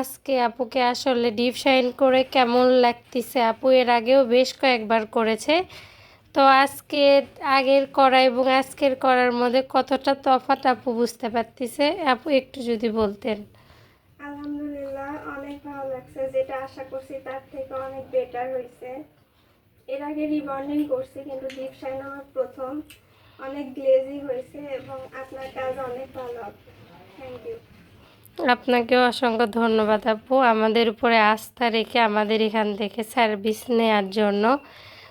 আজকে আপুকে আসলে ডিপ শাইন করে কেমন লাগতেছে? আপু এর আগেও বেশ কয়েকবার করেছে। তো আজকে আগের করা এবং আজকের করার মধ্যে কতটা তফাৎ আপু বুঝতে পারতেছে? আপু একটু যদি বলতেন। আলহামদুলিল্লাহ, অনেক ভালো লাগছে। যেটা আশা করছি তার থেকে অনেক বেটার হয়েছে এর আগে রিবন্ডিং করছি, কিন্তু ডিপ শাইন আমার প্রথম। অনেক গ্লেজি হয়েছে এবং আপনার কাজ অনেক ভালো। থ্যাংক ইউ আপনাকেও অসংখ্য ধন্যবাদ, আপু। আমাদের উপরে আস্থা রেখে আমাদের এখান থেকে সার্ভিস নেওয়ার জন্য।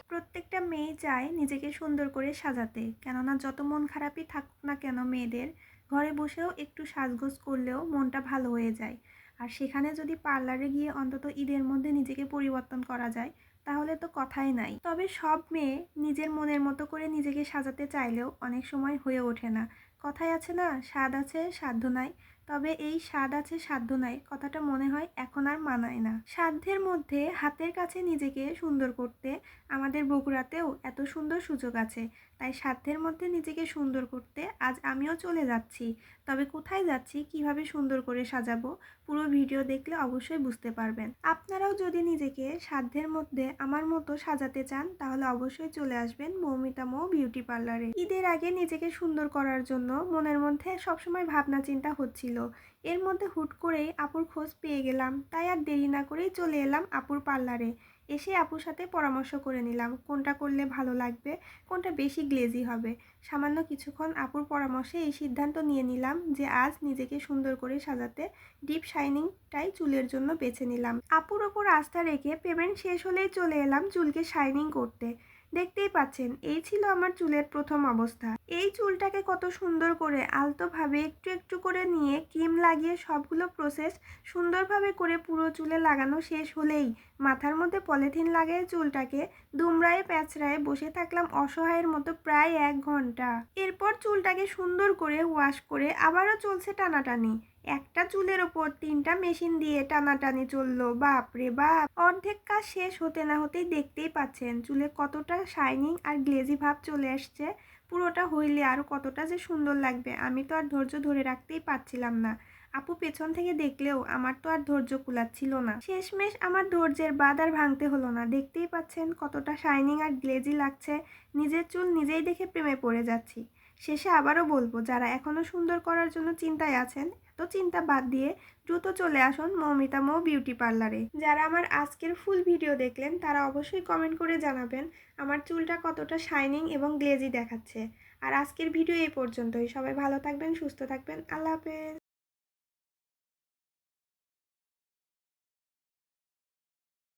প্রত্যেকটা মেয়ে চায় নিজেকে সুন্দর করে সাজাতে। কেননা যত মন খারাপই থাকুক না কেন মেয়েদের, ঘরে বসেও একটু সাজগোজ করলেও মনটা ভালো হয়ে যায়। আর সেখানে যদি পার্লারে গিয়ে অন্তত ঈদের মধ্যে নিজেকে পরিবর্তন করা যায়, তাহলে তো কথাই নাই। তবে সব মেয়ে নিজের মনের মতো করে নিজেকে সাজাতে চাইলেও অনেক সময় হয়ে ওঠে না। কথাই আছে না, স্বাদ আছে, সাধ্য নাই। তবে এই স্বাদ আছে, সাধ্য নাই, কথাটা মনে হয় এখন আর মানায় না। সাধ্যের মধ্যে হাতের কাছে নিজেকে সুন্দর করতে আমাদের বগুড়াতেও এত সুন্দর সুযোগ আছে। তাই সাধ্যের মধ্যে নিজেকে সুন্দর করতে আজ আমিও চলে যাচ্ছি। তবে কোথায় যাচ্ছি, কীভাবে সুন্দর করে সাজাবো, পুরো ভিডিও দেখলে অবশ্যই বুঝতে পারবেন। আপনারাও যদি নিজেকে সাধ্যের মধ্যে আমার মতো সাজাতে চান, তাহলে অবশ্যই চলে আসবেন মৌমিতা মৌ বিউটি পার্লারে। ঈদের আগে নিজেকে সুন্দর করার জন্য মনের মধ্যে সবসময় ভাবনা চিন্তা হচ্ছিল। এর মধ্যে হুট করেই আপুর খোঁজ পেয়ে গেলাম। তাই আর দেরি না করেই চলে এলাম আপুর পার্লারে। এসে আপুর সাথে পরামর্শ করে নিলাম, কোনটা করলে ভালো লাগবে, কোনটা বেশি গ্লেজি হবে। সামান্য কিছুক্ষণ আপুর পরামর্শে এই সিদ্ধান্ত নিয়ে নিলাম যে আজ নিজেকে সুন্দর করে সাজাতে ডিপ শাইনিংটাই চুলের জন্য বেছে নিলাম। আপুর ওপর আস্থা রেখে পেমেন্ট শেষ হলেই চলে এলাম চুলকে শাইনিং করতে। দেখতেই পাচ্ছেন, এই ছিল আমার চুলের প্রথম অবস্থা। এই চুলটাকে কত সুন্দর করে আলতোভাবে একটু একটু করে নিয়ে ক্রিম লাগিয়ে সবগুলো প্রসেস সুন্দরভাবে করে পুরো চুলে লাগানো শেষ হলেই মাথার মধ্যে পলিথিন লাগিয়ে চুলটাকে দুমড়ায় প্যাঁচড়ায় বসে থাকলাম অসহায়ের মতো প্রায় এক ঘণ্টা। এরপর চুলটাকে সুন্দর করে ওয়াশ করে আবারও চলছে টানাটানি। একটা চুলের ওপর তিনটা মেশিন দিয়ে টানাটানি চলল। বাপরে বাপ! অর্ধেক কাজ শেষ হতে না হতেই দেখতেই পাচ্ছেন চুলে কতটা শাইনিং আর গ্লেজি ভাব চলে আসছে। পুরোটা হইলে আরও কতটা যে সুন্দর লাগবে, আমি তো আর ধৈর্য ধরে রাখতেই পারছিলাম না। আপু পেছন থেকে দেখলেও আমার তো আর ধৈর্য কুলাচ্ছিল না। শেষমেশ আমার ধৈর্যের বাদ আর ভাঙতে হলো না। দেখতেই পাচ্ছেন কতটা শাইনিং আর গ্লেজি লাগছে। নিজের চুল নিজেই দেখে প্রেমে পড়ে যাচ্ছি। শেষে আবারও বলব, যারা এখনও সুন্দর করার জন্য চিন্তায় আছেন এত চিন্তা বাদ দিয়ে দ্রুত চলে আসুন মৌমিতা মৌ বিউটি পার্লারে। যারা আমার আজকের ফুল ভিডিও দেখলেন, তারা অবশ্যই কমেন্ট করে জানাবেন আমার চুলটা কতটা শাইনিং এবং গ্লেজি দেখাচ্ছে। আর আজকের ভিডিও এই পর্যন্তই। সবাই ভালো থাকবেন, সুস্থ থাকবেন। আল্লাহ হাফেজ।